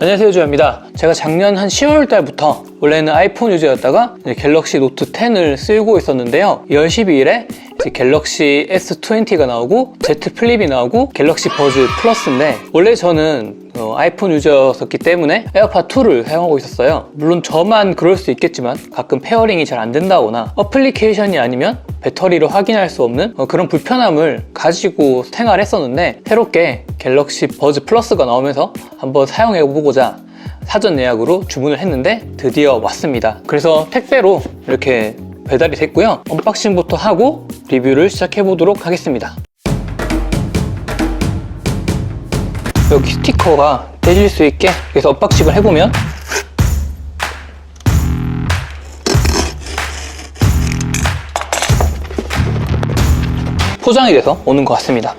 안녕하세요 조입니다. 제가 작년 한 10월 달부터 원래는 아이폰 유저였다가 갤럭시 노트 10을 쓰고 있었는데요. 2월 12일에 이제 갤럭시 S20가 나오고 Z 플립이 나오고 갤럭시 버즈 플러스인데 원래 저는 어, 아이폰 유저였었기 때문에 에어팟 2를 사용하고 있었어요 물론 저만 그럴 수 있겠지만 가끔 페어링이 잘 안 된다거나 어플리케이션이 아니면 배터리로 확인할 수 없는 어, 그런 불편함을 가지고 생활했었는데 새롭게 갤럭시 버즈 플러스가 나오면서 한번 사용해 보고자 사전 예약으로 주문을 했는데 드디어 왔습니다. 그래서 택배로 이렇게 배달이 됐고요. 언박싱부터 하고 리뷰를 시작해 보도록 하겠습니다. 여기 스티커가 떼질 수 있게 그래서 언박싱을 해보면 포장이 돼서 오는 것 같습니다.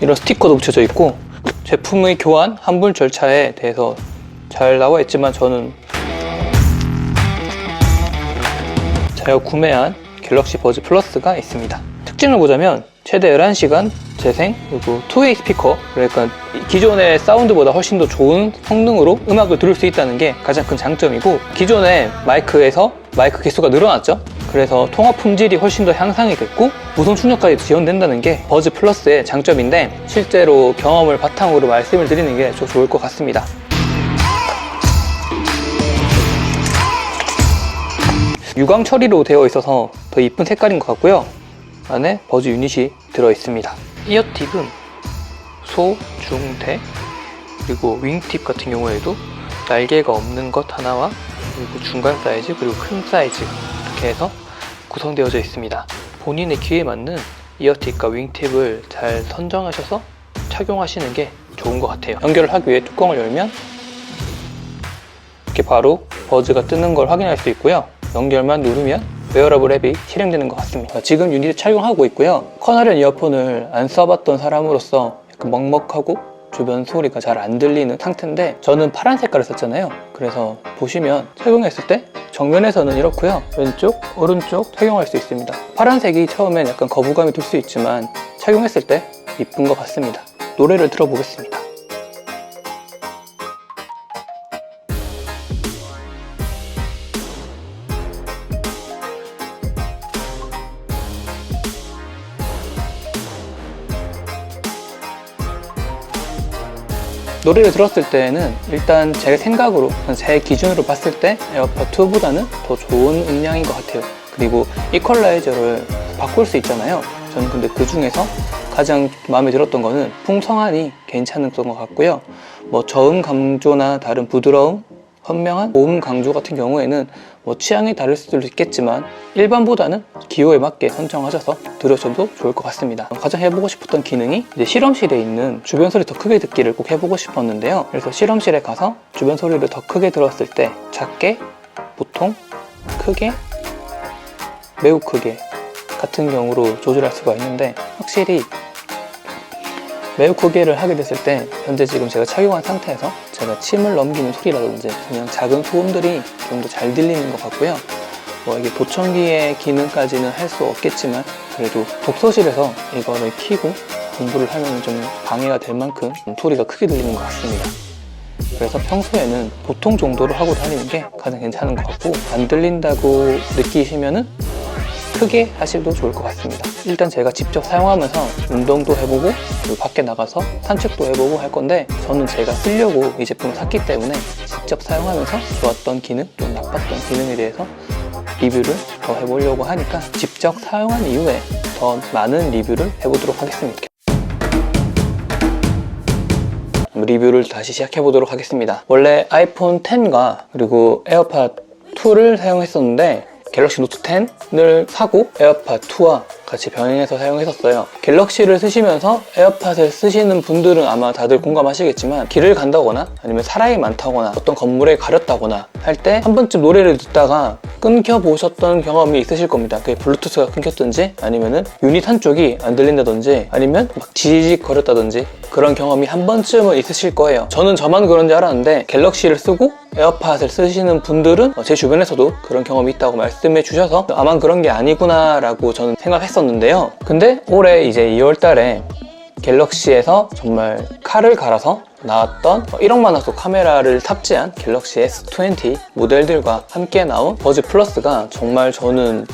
이런 스티커도 붙여져 있고 제품의 교환 환불 절차에 대해서 잘 나와 있지만 저는 제가 구매한 갤럭시 버즈 플러스가 있습니다. 특징을 보자면 최대 11시간 재생 그리고 투웨이 스피커 그러니까 기존의 사운드보다 훨씬 더 좋은 성능으로 음악을 들을 수 있다는 게 가장 큰 장점이고 기존의 마이크에서 마이크 개수가 늘어났죠? 그래서 통화 품질이 훨씬 더 향상이 됐고 무선 충전까지 지원된다는 게 버즈 플러스의 장점인데 실제로 경험을 바탕으로 말씀을 드리는 게좀 좋을 것 같습니다. 유광 처리로 되어 있어서 더 이쁜 색깔인 것 같고요 안에 버즈 유닛이 들어 있습니다 이어팁은 소, 중, 대 그리고 윙팁 같은 경우에도 날개가 없는 것 하나와 그리고 중간 사이즈 그리고 큰 사이즈 이렇게 해서 구성되어져 있습니다. 본인의 귀에 맞는 이어팁과 윙팁을 잘 선정하셔서 착용하시는 게 좋은 것 같아요. 연결을 하기 위해 뚜껑을 열면 이렇게 바로 버즈가 뜨는 걸 확인할 수 있고요. 연결만 누르면 웨어러블 앱이 실행되는 것 같습니다. 지금 유닛을 착용하고 있고요. 커널형 이어폰을 안 써봤던 사람으로서 약간 먹먹하고 주변 소리가 잘 안 들리는 상태인데 저는 파란 색깔을 썼잖아요. 그래서 보시면 착용했을 때 정면에서는 이렇고요. 왼쪽, 오른쪽 착용할 수 있습니다. 파란색이 처음엔 약간 거부감이 들 수 있지만 착용했을 때 이쁜 것 같습니다. 노래를 들어보겠습니다. 노래를 들었을 때는 일단 제 생각으로 제 기준으로 봤을 때 에어팟 2보다는 더 좋은 음량인 것 같아요. 그리고 이퀄라이저를 바꿀 수 있잖아요. 저는 근데 그 중에서 가장 마음에 들었던 거는 풍성하니 괜찮았던 것 같고요. 뭐 저음 강조나 다른 부드러움, 현명한 고음 강조 같은 경우에는 뭐 취향이 다를 수도 있겠지만 일반보다는 기호에 맞게 선정하셔서 들으셔도 좋을 것 같습니다. 가장 해보고 싶었던 기능이 이제 실험실에 있는 주변 소리 더 크게 듣기를 꼭 해보고 싶었는데요. 그래서 실험실에 가서 주변 소리를 더 크게 들었을 때 작게, 보통, 크게, 매우 크게 같은 경우로 조절할 수가 있는데 확실히 매우 크게를 하게 됐을 때 현재 지금 제가 착용한 상태에서 제가 침을 넘기는 소리라든지 그냥 작은 소음들이 좀 더 잘 들리는 것 같고요. 뭐 이게 보청기의 기능까지는 할 수 없겠지만 그래도 독서실에서 이거를 켜고 공부를 하면 좀 방해가 될 만큼 소리가 크게 들리는 것 같습니다. 그래서 평소에는 보통 정도로 하고 다니는 게 가장 괜찮은 것 같고 안 들린다고 느끼시면은 크게 하셔도 좋을 것 같습니다. 일단 제가 직접 사용하면서 운동도 해보고 그리고 밖에 나가서 산책도 해보고 할 건데 저는 제가 쓰려고 이 제품을 샀기 때문에 직접 사용하면서 좋았던 기능 또 나빴던 기능에 대해서 리뷰를 더 해보려고 하니까 직접 사용한 이후에 더 많은 리뷰를 해보도록 하겠습니다. 리뷰를 다시 시작해 보도록 하겠습니다. 원래 아이폰 10과 그리고 에어팟 2를 사용했었는데 갤럭시 노트 10을 사고 에어팟 2와 같이 병행해서 사용했었어요. 갤럭시를 쓰시면서 에어팟을 쓰시는 분들은 아마 다들 공감하시겠지만 길을 간다거나 아니면 사람이 많다거나 어떤 건물에 가렸다거나 할 때 한 번쯤 노래를 듣다가 끊겨 보셨던 경험이 있으실 겁니다. 그게 블루투스가 끊겼든지 아니면은 유닛 한쪽이 안 들린다든지 아니면 막 지지직 거렸다든지 그런 경험이 한 번쯤은 있으실 거예요. 저는 저만 그런 줄 알았는데 갤럭시를 쓰고 에어팟을 쓰시는 분들은 제 주변에서도 그런 경험이 있다고 말씀해 주셔서 아마 그런 게 아니구나 라고 저는 생각했 었는데요. 근데 올해 이제 2월 달에 갤럭시에서 정말 칼을 갈아서 나왔던 1억만 원소 카메라를 탑재한 갤럭시 S20 모델들과 함께 나온 버즈 플러스가 정말 저는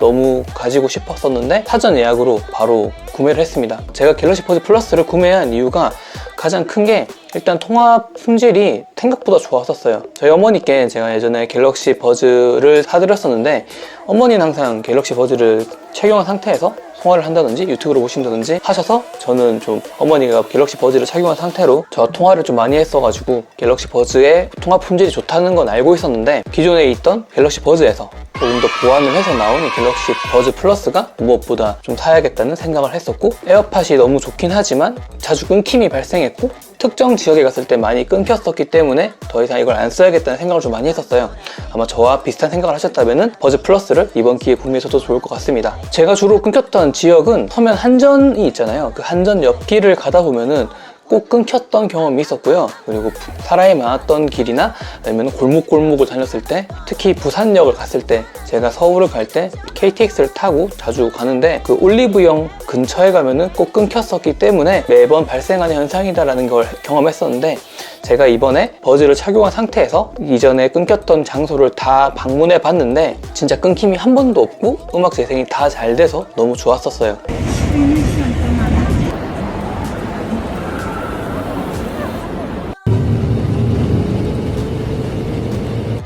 너무 가지고 싶었었는데 사전 예약으로 바로 구매를 했습니다. 제가 갤럭시 버즈 플러스를 구매한 이유가 가장 큰 게 일단 통화 품질이 생각보다 좋았었어요. 저희 어머니께 제가 예전에 갤럭시 버즈를 사드렸었는데 어머니는 항상 갤럭시 버즈를 착용한 상태에서 통화를 한다든지 유튜브를 보신다든지 하셔서 저는 좀 어머니가 갤럭시 버즈를 착용한 상태로 저 통화를 좀 많이 했어가지고 갤럭시 버즈의 통화 품질이 좋다는 건 알고 있었는데 기존에 있던 갤럭시 버즈에서 조금 더 보완을 해서 나온 이 갤럭시 버즈 플러스가 무엇보다 좀 사야겠다는 생각을 했었고 에어팟이 너무 좋긴 하지만 자주 끊김이 발생했고 특정 지역에 갔을 때 많이 끊겼었기 때문에 더 이상 이걸 안 써야겠다는 생각을 좀 많이 했었어요. 아마 저와 비슷한 생각을 하셨다면 버즈 플러스를 이번 기회에 구매하셔도 좋을 것 같습니다. 제가 주로 끊겼던 지역은 서면 한전이 있잖아요. 그 한전 옆길을 가다 보면은 꼭 끊겼던 경험이 있었고요. 그리고 부- 사람이 많았던 길이나 아니면 골목골목을 다녔을 때 특히 부산역을 갔을 때 제가 서울을 갈 때 KTX를 타고 자주 가는데 그 올리브영 근처에 가면은 꼭 끊겼었기 때문에 매번 발생하는 현상이다라는 걸 경험했었는데 제가 이번에 버즈를 착용한 상태에서 이전에 끊겼던 장소를 다 방문해 봤는데 진짜 끊김이 한 번도 없고 음악 재생이 다 잘 돼서 너무 좋았었어요.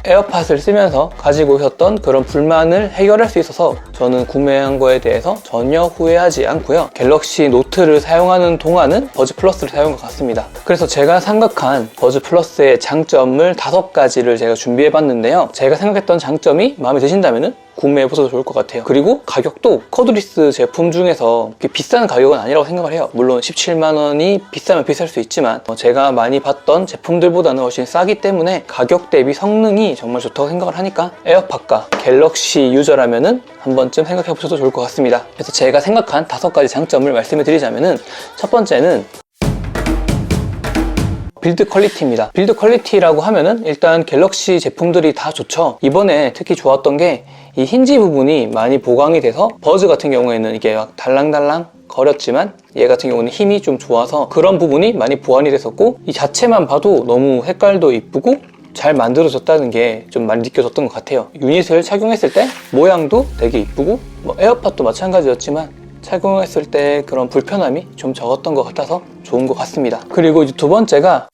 에어팟을 쓰면서 가지고 있었던 그런 불만을 해결할 수 있어서 저는 구매한 거에 대해서 전혀 후회하지 않고요. 갤럭시 노트를 사용하는 동안은 버즈 플러스를 사용한 것 같습니다. 그래서 제가 생각한 버즈 플러스의 장점을 다섯 가지를 제가 준비해 봤는데요. 제가 생각했던 장점이 마음에 드신다면 구매해 보셔도 좋을 것 같아요. 그리고 가격도 커드리스 제품 중에서 비싼 가격은 아니라고 생각을 해요. 물론 17만 원이 비싸면 비쌀 수 있지만 어, 제가 많이 봤던 제품들보다는 훨씬 싸기 때문에 가격 대비 성능이 정말 좋다고 생각을 하니까 에어팟과 갤럭시 유저라면 은 한 번쯤 생각해 보셔도 좋을 것 같습니다. 그래서 제가 생각한 다섯 가지 장점을 말씀해 드리자면은 첫 번째는 빌드 퀄리티입니다. 빌드 퀄리티라고 하면은 일단 갤럭시 제품들이 다 좋죠. 이번에 특히 좋았던 게 이 힌지 부분이 많이 보강이 돼서 버즈 같은 경우에는 이게 막 달랑달랑 거렸지만 얘 같은 경우는 힘이 좀 좋아서 그런 부분이 많이 보완이 됐었고 이 자체만 봐도 너무 색깔도 이쁘고 잘 만들어졌다는 게 좀 많이 느껴졌던 것 같아요. 유닛을 착용했을 때 모양도 되게 이쁘고 뭐 에어팟도 마찬가지였지만 착용했을 때 그런 불편함이 좀 적었던 것 같아서 좋은 것 같습니다. 그리고 두 번째가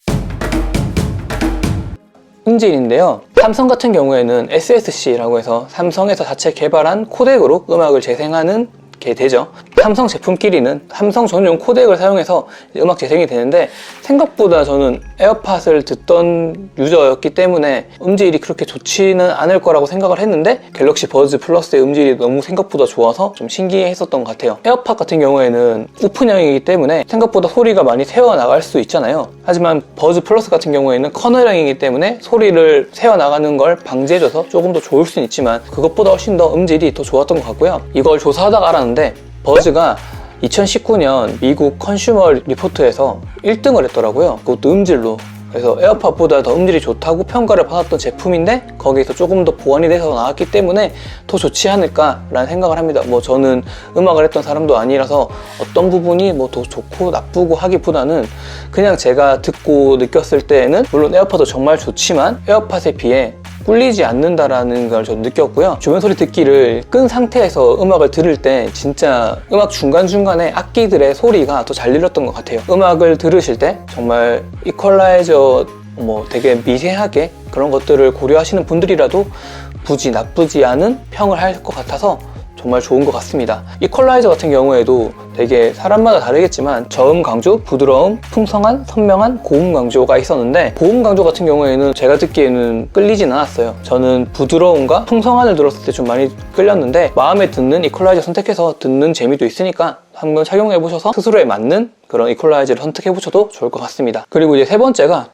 음질인데요. 삼성 같은 경우에는 SSC라고 해서 삼성에서 자체 개발한 코덱으로 음악을 재생하는 게 되죠. 삼성 제품끼리는 삼성 전용 코덱을 사용해서 음악 재생이 되는데 생각보다 저는 에어팟을 듣던 유저였기 때문에 음질이 그렇게 좋지는 않을 거라고 생각을 했는데 갤럭시 버즈 플러스의 음질이 너무 생각보다 좋아서 좀 신기했었던 것 같아요. 에어팟 같은 경우에는 오픈형이기 때문에 생각보다 소리가 많이 새어나갈 수 있잖아요. 하지만 버즈 플러스 같은 경우에는 커널형이기 때문에 소리를 새어나가는 걸 방지해줘서 조금 더 좋을 수는 있지만 그것보다 훨씬 더 음질이 더 좋았던 것 같고요. 이걸 조사하다가 알았는데 버즈가 2019년 미국 컨슈머 리포트에서 1등을 했더라고요. 그것도 음질로. 그래서 에어팟보다 더 음질이 좋다고 평가를 받았던 제품인데 거기서 조금 더 보완이 돼서 나왔기 때문에 더 좋지 않을까라는 생각을 합니다. 뭐 저는 음악을 했던 사람도 아니라서 어떤 부분이 뭐 더 좋고 나쁘고 하기보다는 그냥 제가 듣고 느꼈을 때에는 물론 에어팟도 정말 좋지만 에어팟에 비해 꿀리지 않는다라는 걸전 느꼈고요. 주변 소리 듣기를 끈 상태에서 음악을 들을 때 진짜 음악 중간중간에 악기들의 소리가 더 잘 들렸던 것 같아요. 음악을 들으실 때 정말 이퀄라이저 뭐 되게 미세하게 그런 것들을 고려하시는 분들이라도 굳이 나쁘지 않은 평을 할 것 같아서 정말 좋은 것 같습니다. 이퀄라이저 같은 경우에도 되게 사람마다 다르겠지만 저음 강조, 부드러움, 풍성한, 선명한 고음 강조가 있었는데 고음 강조 같은 경우에는 제가 듣기에는 끌리진 않았어요. 저는 부드러움과 풍성한을 들었을 때 좀 많이 끌렸는데 마음에 드는 이퀄라이저 선택해서 듣는 재미도 있으니까 한번 착용해 보셔서 스스로에 맞는 그런 이퀄라이저를 선택해 보셔도 좋을 것 같습니다. 그리고 이제 세 번째가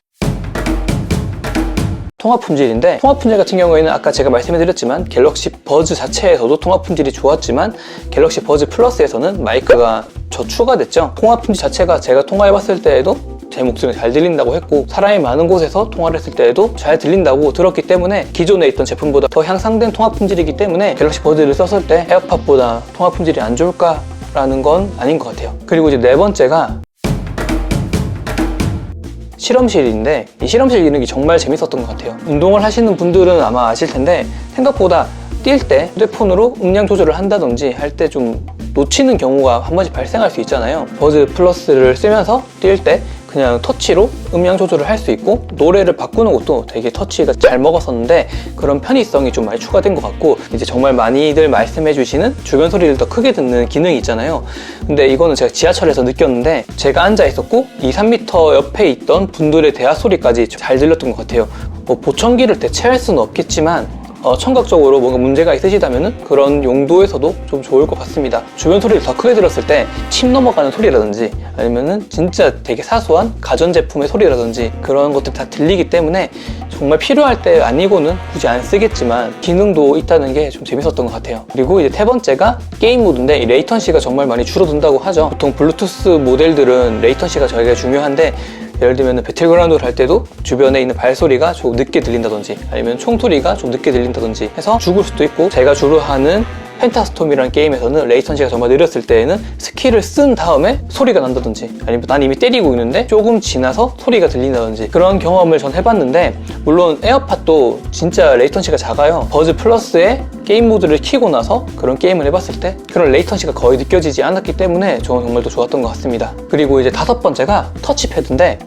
통합 품질인데 통합 품질 같은 경우에는 아까 제가 말씀해드렸지만 갤럭시 버즈 자체에서도 통합 품질이 좋았지만 갤럭시 버즈 플러스에서는 마이크가 저 추가됐죠 통합 품질 자체가 제가 통화해봤을 때에도 제 목소리가 잘 들린다고 했고 사람이 많은 곳에서 통화를 했을 때에도 잘 들린다고 들었기 때문에 기존에 있던 제품보다 더 향상된 통합 품질이기 때문에 갤럭시 버즈를 썼을 때 에어팟보다 통합 품질이 안 좋을까 라는 건 아닌 것 같아요. 그리고 이제 네 번째가 실험실인데 이 실험실 기능이 정말 재밌었던 것 같아요. 운동을 하시는 분들은 아마 아실 텐데 생각보다 뛸 때 휴대폰으로 음량 조절을 한다든지 할 때 좀 놓치는 경우가 한 번씩 발생할 수 있잖아요. 버즈 플러스를 쓰면서 뛸 때 그냥 터치로 음량 조절을 할 수 있고 노래를 바꾸는 것도 되게 터치가 잘 먹었었는데 그런 편의성이 좀 많이 추가된 것 같고 이제 정말 많이들 말씀해 주시는 주변 소리를 더 크게 듣는 기능이 있잖아요. 근데 이거는 제가 지하철에서 느꼈는데 제가 앉아 있었고 2, 3m 옆에 있던 분들의 대화 소리까지 잘 들렸던 것 같아요. 뭐 보청기를 대체할 수는 없겠지만 어, 청각적으로 뭔가 문제가 있으시다면 그런 용도에서도 좀 좋을 것 같습니다. 주변 소리를 더 크게 들었을 때 침 넘어가는 소리라든지 아니면은 진짜 되게 사소한 가전제품의 소리라든지 그런 것들 다 들리기 때문에 정말 필요할 때 아니고는 굳이 안 쓰겠지만 기능도 있다는 게 좀 재밌었던 것 같아요. 그리고 이제 세 번째가 게임 모드인데 이 레이턴시가 정말 많이 줄어든다고 하죠. 보통 블루투스 모델들은 레이턴시가 저희가 중요한데 예를 들면 배틀그라운드를 할 때도 주변에 있는 발소리가 좀 늦게 들린다든지 아니면 총소리가 좀 늦게 들린다든지 해서 죽을 수도 있고 제가 주로 하는 펜타스톰이라는 게임에서는 레이턴시가 정말 느렸을 때에는 스킬을 쓴 다음에 소리가 난다든지 아니면 난 이미 때리고 있는데 조금 지나서 소리가 들린다든지 그런 경험을 전 해봤는데 물론 에어팟도 진짜 레이턴시가 작아요. 버즈 플러스에 게임 모드를 키고 나서 그런 게임을 해봤을 때 그런 레이턴시가 거의 느껴지지 않았기 때문에 저는 정말 더 좋았던 것 같습니다. 그리고 이제 다섯 번째가 터치패드인데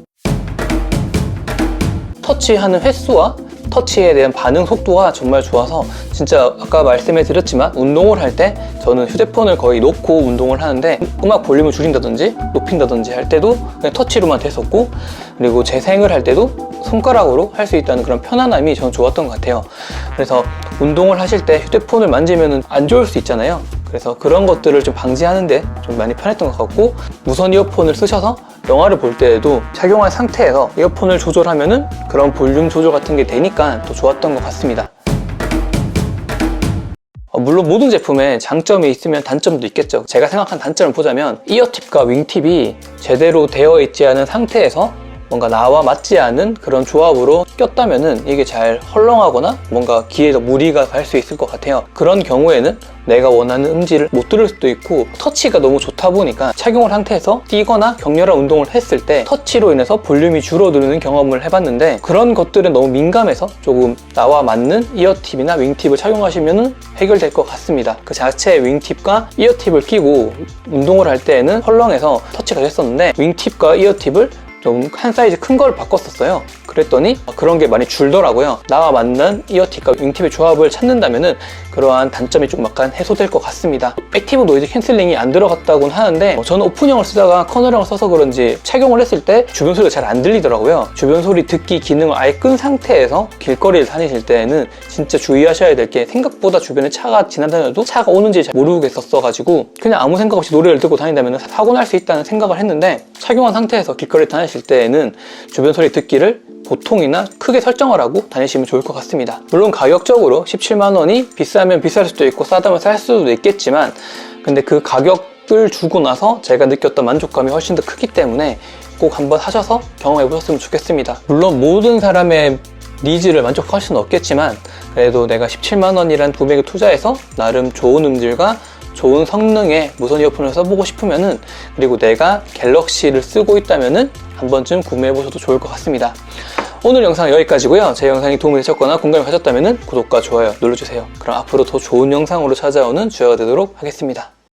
터치하는 횟수와 터치에 대한 반응 속도가 정말 좋아서 진짜 아까 말씀해 드렸지만 운동을 할 때 저는 휴대폰을 거의 놓고 운동을 하는데 음악 볼륨을 줄인다든지 높인다든지 할 때도 그냥 터치로만 됐었고 그리고 재생을 할 때도 손가락으로 할 수 있다는 그런 편안함이 저는 좋았던 것 같아요 그래서 운동을 하실 때 휴대폰을 만지면 안 좋을 수 있잖아요 그래서 그런 것들을 좀 방지하는데 좀 많이 편했던 것 같고 무선 이어폰을 쓰셔서 영화를 볼 때에도 착용한 상태에서 이어폰을 조절하면은 그런 볼륨 조절 같은 게 되니까 또 좋았던 것 같습니다. 어, 물론 모든 제품에 장점이 있으면 단점도 있겠죠. 제가 생각한 단점을 보자면 이어팁과 윙팁이 제대로 되어 있지 않은 상태에서 뭔가 나와 맞지 않은 그런 조합으로 꼈다면은 이게 잘 헐렁하거나 뭔가 귀에서 무리가 갈 수 있을 것 같아요. 그런 경우에는 내가 원하는 음질을 못 들을 수도 있고 터치가 너무 좋다 보니까 착용을 상태에서 뛰거나 격렬한 운동을 했을 때 터치로 인해서 볼륨이 줄어드는 경험을 해봤는데 그런 것들은 너무 민감해서 조금 나와 맞는 이어팁이나 윙팁을 착용하시면 해결될 것 같습니다. 그 자체의 윙팁과 이어팁을 끼고 운동을 할 때에는 헐렁해서 터치가 됐었는데 윙팁과 이어팁을 좀 한 사이즈 큰 걸 바꿨었어요. 그랬더니 그런 게 많이 줄더라고요. 나와 맞는 이어팁과 윙팁의 조합을 찾는다면은 그러한 단점이 좀 약간 해소될 것 같습니다. 액티브 노이즈 캔슬링이 안 들어갔다고는 하는데 어, 저는 오픈형을 쓰다가 커널형을 써서 그런지 착용을 했을 때 주변 소리가 잘 안 들리더라고요. 주변 소리 듣기 기능을 아예 끈 상태에서 길거리를 다니실 때에는 진짜 주의하셔야 될 게 생각보다 주변에 차가 지나다녀도 차가 오는지 잘 모르겠었어가지고 그냥 아무 생각 없이 노래를 듣고 다닌다면 사고 날 수 있다는 생각을 했는데 착용한 상태에서 길거리를 다니실 때에는 주변 소리 듣기를 보통이나 크게 설정을 하고 다니시면 좋을 것 같습니다. 물론 가격적으로 17만 원이 비싸면 비쌀 수도 있고 싸다면 쌀 수도 있겠지만 근데 그 가격을 주고 나서 제가 느꼈던 만족감이 훨씬 더 크기 때문에 꼭 한번 하셔서 경험해 보셨으면 좋겠습니다. 물론 모든 사람의 니즈를 만족할 수는 없겠지만 그래도 내가 17만 원이란 금액을 투자해서 나름 좋은 음질과 좋은 성능의 무선 이어폰을 써보고 싶으면은 그리고 내가 갤럭시를 쓰고 있다면은 한 번쯤 구매해 보셔도 좋을 것 같습니다. 오늘 영상 여기까지고요. 제 영상이 도움이 되셨거나 공감이 가셨다면 구독과 좋아요 눌러주세요. 그럼 앞으로 더 좋은 영상으로 찾아오는 주어가 되도록 하겠습니다.